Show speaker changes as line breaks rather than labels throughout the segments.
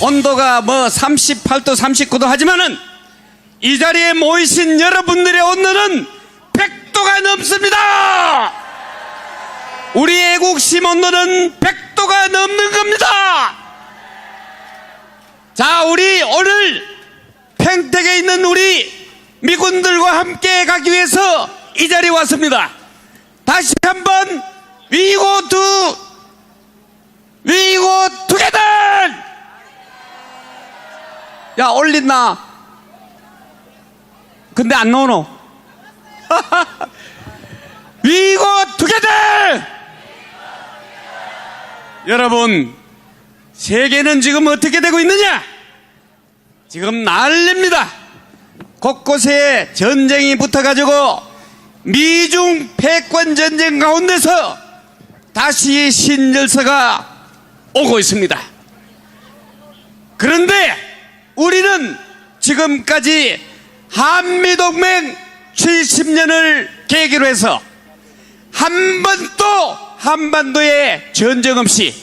온도가 뭐 38도 39도 하지만은 이 자리에 모이신 여러분들의 온도는 100도가 넘습니다. 우리 애국심 온도는 100도가 넘는 겁니다. 자, 우리 오늘 평택에 있는 우리 미군들과 함께 가기 위해서 이 자리에 왔습니다. 다시 한번 위고 투 위고 투게더 야 올린나. 근데 안 나오노 위고 투게더 여러분 세계는 지금 어떻게 되고 있느냐? 지금 난립니다. 곳곳에 전쟁이 붙어가지고 미중 패권 전쟁 가운데서 다시 신열서가 오고 있습니다. 그런데 우리는 지금까지 한미동맹 70년을 계기로 해서 한 번도 한반도에 전쟁 없이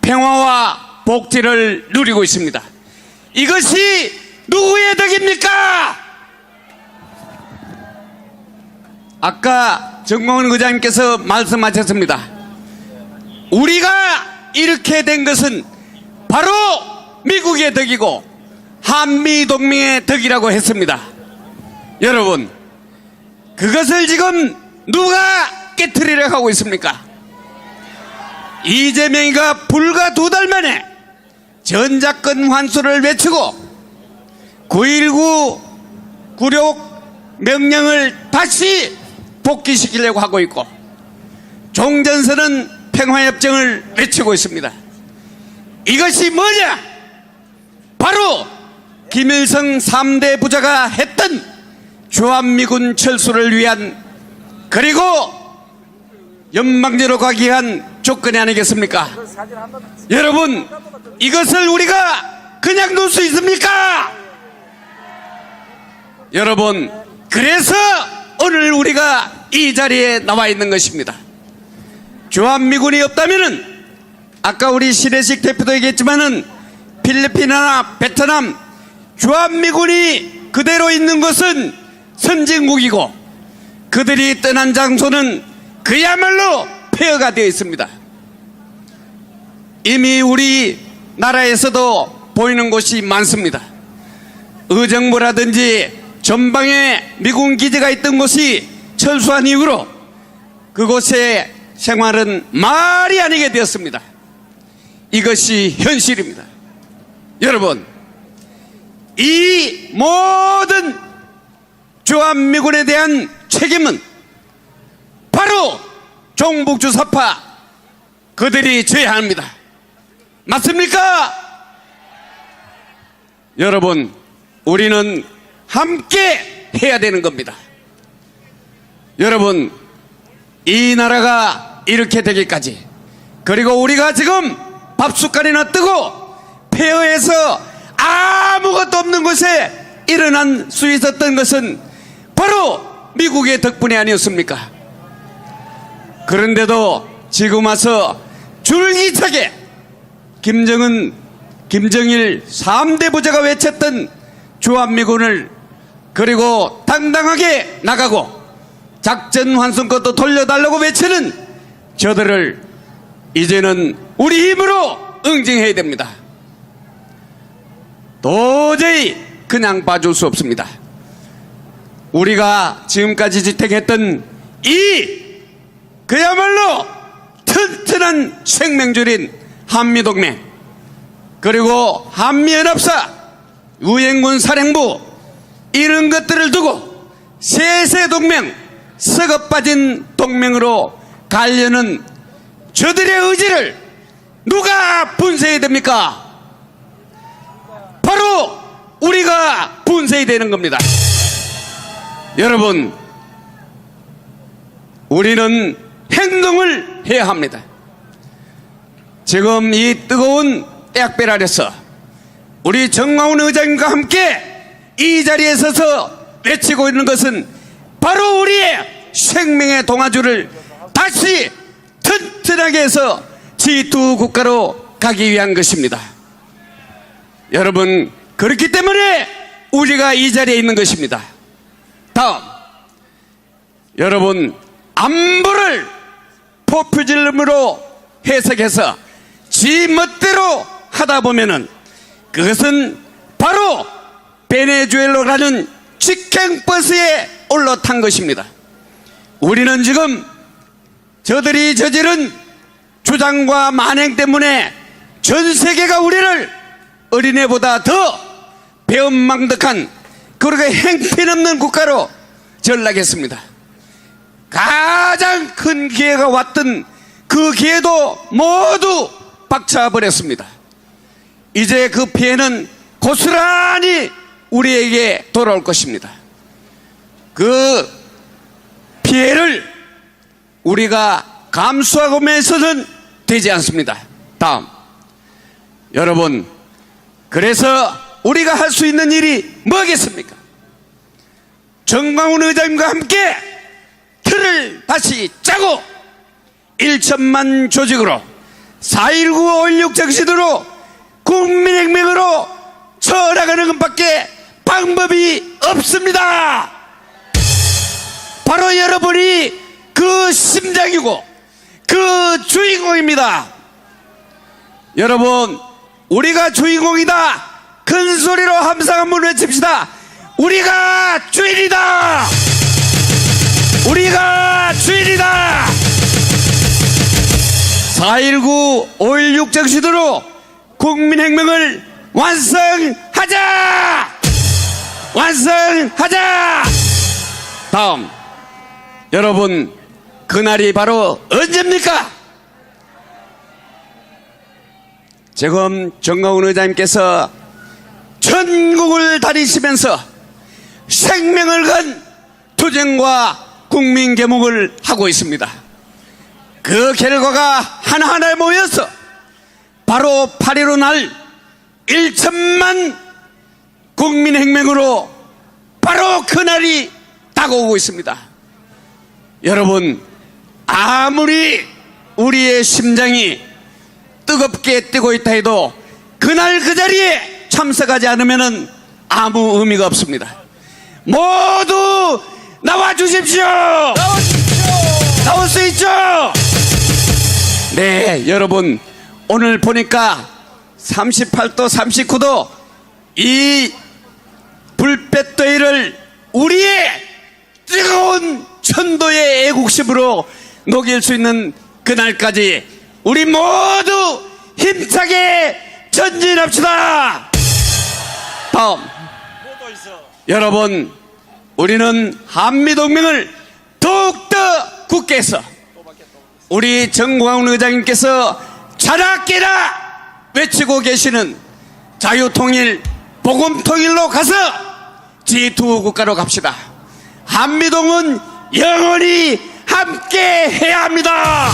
평화와 복지를 누리고 있습니다. 이것이 누구의 덕입니까? 아까 정광훈 의장님께서 말씀하셨습니다. 우리가 이렇게 된 것은 바로 미국의 덕이고 한미 동맹의 덕이라고 했습니다. 여러분, 그것을 지금 누가 깨뜨리려 하고 있습니까? 이재명이가 불과 두 달 만에 전작권 환수를 외치고 9.19 구력 명령을 다시 복귀시키려고 하고 있고 종전선은 평화협정을 외치고 있습니다. 이것이 뭐냐? 바로 김일성 3대 부자가 했던 주한미군 철수를 위한 그리고 연방제로 가기 위한 조건이 아니겠습니까? 여러분 이것을 우리가 그냥 놓을 수 있습니까? 여러분 그래서 오늘 우리가 이 자리에 나와 있는 것입니다. 주한미군이 없다면은 아까 우리 신혜식 대표도 얘기했지만은 필리핀이나 베트남 주한미군이 그대로 있는 것은 선진국이고 그들이 떠난 장소는 그야말로 폐허가 되어 있습니다. 이미 우리 나라에서도 보이는 곳이 많습니다. 의정부라든지 전방에 미군 기지가 있던 곳이 철수한 이후로 그곳의 생활은 말이 아니게 되었습니다. 이것이 현실입니다. 여러분, 이 모든 주한미군에 대한 책임은 바로 종북주 사파 그들이 져야 합니다. 맞습니까? 여러분, 우리는 함께 해야 되는 겁니다. 여러분, 이 나라가 이렇게 되기까지 그리고 우리가 지금 밥숟갈이나 뜨고 아무것도 없는 곳에 일어난 수 있었던 것은 바로 미국의 덕분이 아니었습니까? 그런데도 지금 와서 줄기차게 김정은, 김정일 3대 부자가 외쳤던 주한미군을 그리고 당당하게 나가고 작전 환승것도 돌려달라고 외치는 저들을 이제는 우리 힘으로 응징해야 됩니다. 도저히 그냥 봐줄 수 없습니다. 우리가 지금까지 지탱했던 이 그야말로 튼튼한 생명줄인 한미동맹 그리고 한미연합사 우행군 사령부 이런 것들을 두고 세세 동맹 썩어 빠진 동맹으로 가려는 저들의 의지를 누가 분쇄해야 됩니까? 바로 우리가 분쇄해야 되는 겁니다. 여러분, 우리는 행동을 해야 합니다. 지금 이 뜨거운 약별 아래서 우리 정광훈 의장님과 함께 이 자리에 서서 외치고 있는 것은 바로 우리의 생명의 동아줄을 다시 튼튼하게 해서 G2 국가로 가기 위한 것입니다. 여러분 그렇기 때문에 우리가 이 자리에 있는 것입니다. 다음 여러분 안보를 포퓰리즘으로 해석해서 지 멋대로 하다 보면은 그것은 바로 베네수엘라라는 직행버스에 올라탄 것입니다. 우리는 지금 저들이 저지른 주장과 만행 때문에 전 세계가 우리를 어린애보다 더 배은망덕한 그렇게 행편없는 국가로 전락했습니다. 가장 큰 기회가 왔던 그 기회도 모두 박차버렸습니다. 이제 그 피해는 고스란히 우리에게 돌아올 것입니다. 그 피해를 우리가 감수하고면서는 되지 않습니다. 다음. 여러분, 그래서 우리가 할 수 있는 일이 뭐겠습니까? 정광훈 의장님과 함께 틀을 다시 짜고 1천만 조직으로 4.19 5.16 정신으로 국민혁명으로 쳐나가는 것밖에 방법이 없습니다. 바로 여러분이 그 심장이고 그 주인공입니다. 여러분, 우리가 주인공이다. 큰 소리로 함성 한번 외칩시다. 우리가 주인이다. 우리가 주인이다. 4.19, 5.16 정신으로 국민혁명을 완성하자! 완성하자! 다음, 여러분, 그날이 바로 언제입니까? 지금 정가훈 의장님께서 전국을 다니시면서 생명을 건 투쟁과 국민 개목을 하고 있습니다. 그 결과가 하나하나 모여서 바로 8.15 날 1천만 국민혁명으로 바로 그날이 다가오고 있습니다. 여러분, 아무리 우리의 심장이 뜨겁게 뛰고 있다 해도 그날 그 자리에 참석하지 않으면 아무 의미가 없습니다. 모두 나와 주십시오! 나올 수 있죠? 네, 여러분. 오늘 보니까 38도, 39도 이 불볕더위를 우리의 뜨거운 천도의 애국심으로 녹일 수 있는 그날까지 우리 모두 힘차게 전진합시다. 다음. 여러분, 우리는 한미동맹을 더욱더 굳게 해서 우리 정광훈 의장님께서 자라깨라 외치고 계시는 자유통일, 복음통일로 가서 G2 국가로 갑시다. 한미동은 영원히 함께 해야 합니다.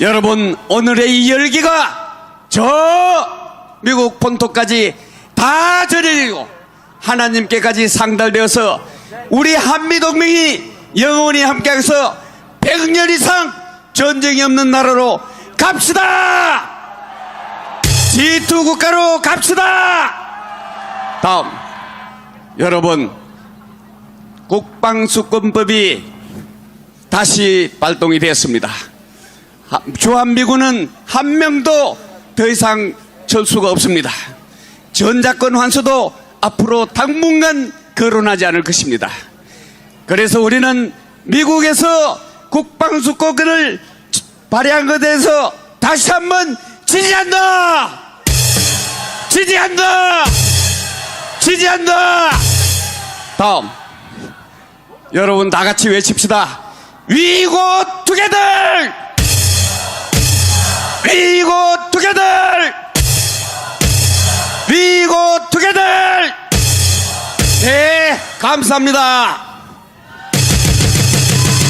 여러분, 오늘의 이 열기가 저 미국 본토까지 다 전해지고 하나님께까지 상달되어서 우리 한미동맹이 영원히 함께해서 100년 이상 전쟁이 없는 나라로 갑시다! G2 국가로 갑시다! 다음, 여러분, 국방수권법이 다시 발동이 되었습니다. 하- 주한미군은 한 명도 더 이상 절 수가 없습니다. 전자권 환수도 앞으로 당분간 거론하지 않을 것입니다. 그래서 우리는 미국에서 국방수권을 발휘한 것에 대해서 다시 한번 지지한다! 지지한다! 지지한다! 다음. 여러분 다 같이 외칩시다. Go together! Together! We go together! 네, 감사합니다.